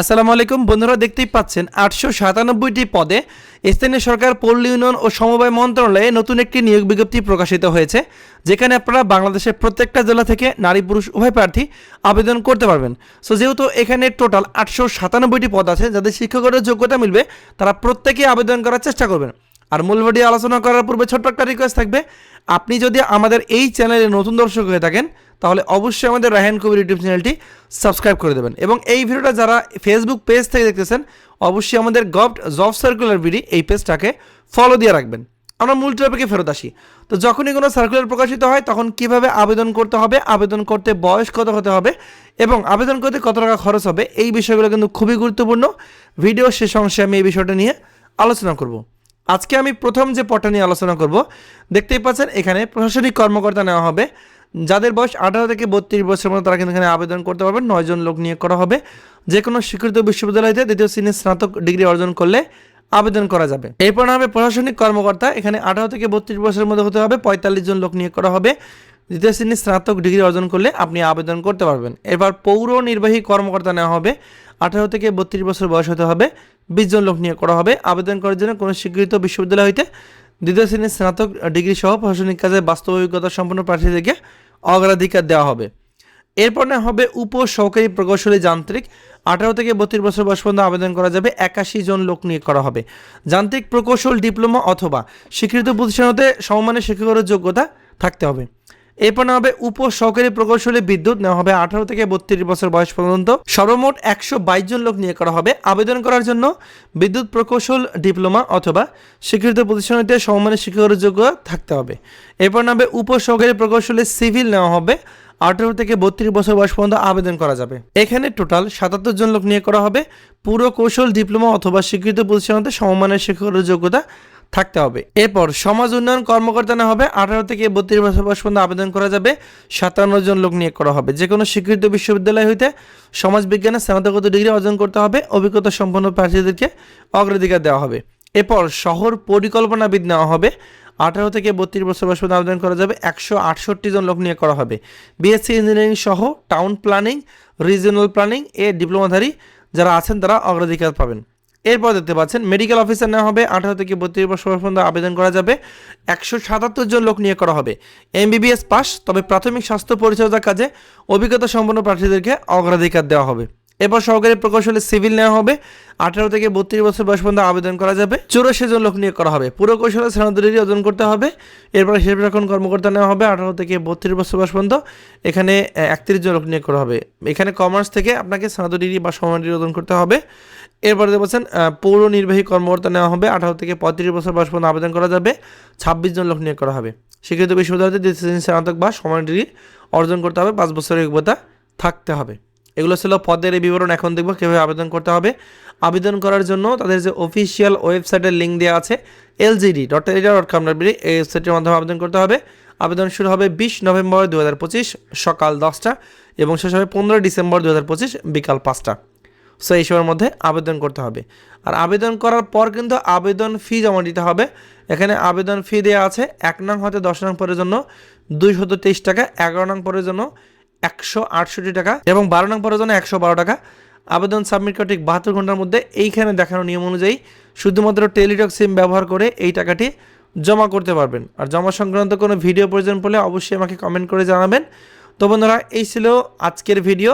আসসালামু আলাইকুম, বন্ধুরা দেখতেই পাচ্ছেন, আটশো সাতানব্বইটি পদে স্থানীয় সরকার পল্লী উন্নয়ন ও সমবায় মন্ত্রণালয়ে নতুন একটি নিয়োগ বিজ্ঞপ্তি প্রকাশিত হয়েছে, যেখানে আপনারা বাংলাদেশের প্রত্যেকটা জেলা থেকে নারী পুরুষ উভয় প্রার্থী আবেদন করতে পারবেন। সো যেহেতু এখানে টোটাল আটশো সাতানব্বইটি পদ আছে, যাদের শিক্ষকের যোগ্যতা মিলবে, তারা প্রত্যেকেই আবেদন করার চেষ্টা করবেন। আর মূল ভিডিও আলোচনা করার পূর্বে ছোট্ট একটা রিকোয়েস্ট থাকবে আপনি যদি আমাদের এই চ্যানেলে নতুন দর্শক হয়ে থাকেন, তাহলে অবশ্যই আমাদের রায়হান কবির ইউটিউব চ্যানেলটি সাবস্ক্রাইব করে দেবেন। এবং এই ভিডিওটা যারা ফেসবুক পেজ থেকে দেখতেছেন, অবশ্যই আমাদের গভট জব সার্কুলার বিডি এই পেজটাকে ফলো দিয়ে রাখবেন। আমরা মূল টপিকে ফেরত আসি। তো যখনই কোনো সার্কুলার প্রকাশিত হয়, তখন কীভাবে আবেদন করতে হবে, আবেদন করতে বয়স কত হতে হবে, এবং আবেদন করতে কত টাকা খরচ হবে, এই বিষয়গুলো কিন্তু খুবই গুরুত্বপূর্ণ। ভিডিও শেষ অংশে আমি এই বিষয়টা নিয়ে আলোচনা করব। আজকে আমি প্রথম যে পটটা নিয়ে আলোচনা করব, দেখতেই পাচ্ছেন এখানে প্রশাসনিক কর্মকর্তা নেওয়া হবে। যাদের বয়স আঠারো থেকে বত্রিশ বছরের মধ্যে, তারা কিন্তু এখানে আবেদন করতে পারবেন। নয়জন লোক নিয়োগ করা হবে। যে কোনো স্বীকৃত বিশ্ববিদ্যালয়তে দ্বিতীয় শ্রেণির স্নাতক ডিগ্রি অর্জন করলে আবেদন করা যাবে। এরপর হবে প্রশাসনিক কর্মকর্তা, এখানে আঠারো থেকে বত্রিশ বছরের মধ্যে হতে হবে। পঁয়তাল্লিশ জন লোক নিয়োগ করা হবে। দ্বিতীয় শ্রেণির স্নাতক ডিগ্রি অর্জন করলে আপনি আবেদন করতে পারবেন। এবার পৌর নির্বাহী কর্মকর্তা নেওয়া হবে। আঠারো থেকে বত্রিশ বছর বয়স হতে হবে। বিশ জন লোক নিয়োগ করা হবে। আবেদন করার জন্য কোনো স্বীকৃত বিশ্ববিদ্যালয় হইতে দ্বিতীয় শ্রেণির স্নাতক ডিগ্রি সহ প্রশাসনিক কাজে বাস্তব অভিজ্ঞতা সম্পন্ন প্রার্থীদেরকে অগ্রাধিকার দেওয়া হবে। এরপর না হবে উপ সহকারী প্রকৌশলী যান্ত্রিক। আঠারো থেকে বত্রিশ বছর বয়স পর্যন্ত আবেদন করা যাবে। একাশি জন লোক নিয়োগ করা হবে। যান্ত্রিক প্রকৌশল, ডিপ্লোমা অথবা স্বীকৃত প্রতিষ্ঠান হতে সমমানের শিক্ষকের যোগ্যতা থাকতে হবে। এরপর নেওয়া হবে উপ সহকারী প্রকৌশলী বিদ্যুৎ। নেওয়া হবে আঠারো থেকে বত্রিশ বছর বয়স পর্যন্ত। সর্বমোট একশো বাইশ জন লোক নিয়ে করা হবে আবেদন করার জন্য। বিদ্যুৎ প্রকৌশল, ডিপ্লোমা অথবা স্বীকৃত প্রতিষ্ঠান হতে সমমানের শিক্ষকের যোগ্যতা থাকতে হবে। এরপর হবে উপ সহকারী প্রকৌশলী সিভিল। নেওয়া হবে আঠারো থেকে বত্রিশ বছর বয়স পর্যন্ত আবেদন করা যাবে। এখানে টোটাল সাতাত্তর জন লোক নিয়ে করা হবে। পুরো কৌশল ডিপ্লোমা অথবা স্বীকৃত প্রতিষ্ঠানতে সমমানের শিক্ষকের যোগ্যতা থাকতে হবে। এরপর সমাজ উন্নয়ন কর্মকর্তা না হবে। আঠারো থেকে বত্রিশ বছর বয়স পর্যন্ত আবেদন করা যাবে। সাতান্ন জন লোক নিয়োগ করা হবে। যে কোনো স্বীকৃত বিশ্ববিদ্যালয় হইতে সমাজ বিজ্ঞানে স্নাতকোত্তর ডিগ্রি অর্জন করতে হবে। অভিজ্ঞতা সম্পন্ন প্রার্থীদেরকে অগ্রাধিকার দেওয়া হবে। এরপর শহর পরিকল্পনাবিদ নেওয়া হবে। আঠারো থেকে বত্রিশ বছর বয়স পর্যন্ত আবেদন করা যাবে। একশো আটষট্টি জন লোক নিয়োগ করা হবে। বিএসসি ইঞ্জিনিয়ারিং সহ টাউন প্ল্যানিং, রিজিওনাল প্ল্যানিং এ ডিপ্লোমাধারী যারা আছেন তারা অগ্রাধিকার পাবেন। এরপর দেখতে পাচ্ছেন মেডিকেল অফিসার নেওয়া হবে, আঠারো থেকে বত্রিশ বছর পর্যন্ত আবেদন করা যাবে, একশো সাতাত্তর জন লোক নিয়ে করা হবে। এমবিবিএস পাস তবে প্রাথমিক স্বাস্থ্য পরিচর্যার কাজে অভিজ্ঞতা সম্পন্ন প্রার্থীদেরকে অগ্রাধিকার দেওয়া হবে। এরপর সহকারী প্রকৌশলী সিভিল নেওয়া হবে। আঠারো থেকে বত্রিশ বছর বয়স পর্যন্ত আবেদন করা যাবে। চৌরাশি জন লোক নিয়োগ করা হবে। পুরো কৌশলে স্নাতক অর্জন করতে হবে। এরপর হিসাব রক্ষণ কর্মকর্তা নেওয়া হবে আঠারো থেকে বত্রিশ বছর বয়স পর্যন্ত। এখানে একত্রিশ জন লোক নিয়োগ করা হবে। এখানে কমার্স থেকে আপনাকে স্নাতক ডিগ্রি বা সমান ডিগ্রি অর্জন করতে হবে। এরপরে বলছেন পৌর নির্বাহী কর্মকর্তা নেওয়া হবে। আঠারো থেকে পঁয়ত্রিশ বছর বয়স পর্যন্ত আবেদন করা যাবে। ছাব্বিশ জন লোক নিয়োগ করা হবে। স্বীকৃত বিশ্ববিদ্যালয়তে দ্বিতীয় স্নাতক বা সমান ডিগ্রি অর্জন করতে হবে। পাঁচ বছরের যোগ্যতা থাকতে হবে। এগুলো ছিল পদের এই বিবরণ। এখন দেখব কীভাবে আবেদন করতে হবে। আবেদন করার জন্য তাদের যে অফিসিয়াল ওয়েবসাইটের লিঙ্ক দেওয়া আছে LGD dot teletalk dot com dot এই ওয়েবসাইটের মাধ্যমে আবেদন করতে হবে। আবেদন শুরু হবে বিশ নভেম্বর দু হাজার পঁচিশ সকাল দশটা এবং শেষ হবে পনেরোই ডিসেম্বর দু হাজার পঁচিশ বিকাল পাঁচটা। সো এই সময়ের মধ্যে আবেদন করতে হবে। আর আবেদন করার পর কিন্তু আবেদন ফি জমা দিতে হবে। এখানে আবেদন ফি দেওয়া আছে, এক নং হতে দশ নং পরের জন্য, দুইশত তেইশ টাকা, এগারো নং পরের জন্য একশো আটষট্টি টাকা এবং বারো নং জন্য একশো বারো টাকা। আবেদন সাবমিট করা ঠিক বাহাত্তর ঘণ্টার মধ্যে। এইখানে দেখানো নিয়ম অনুযায়ী শুধুমাত্র টেলিটক সিম ব্যবহার করে এই টাকাটি জমা করতে পারবেন। আর জমা সংক্রান্ত কোনো ভিডিও প্রয়োজন পড়লে অবশ্যই আমাকে কমেন্ট করে জানাবেন। তো বন্ধুরা, এই ছিল আজকের ভিডিও।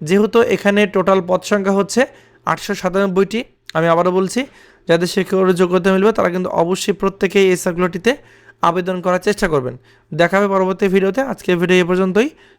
যেহেতু এখানে টোটাল পদ সংখ্যা হচ্ছে আটশো সাতানব্বইটি, আমি আবারও বলছি, যাদের শিক্ষকের যোগ্যতা মিলবে তারা কিন্তু অবশ্যই প্রত্যেকেই এই সার্কুলারটিতে আবেদন করার চেষ্টা করবেন। দেখা হবে পরবর্তী ভিডিওতে। আজকের ভিডিও এ পর্যন্তই।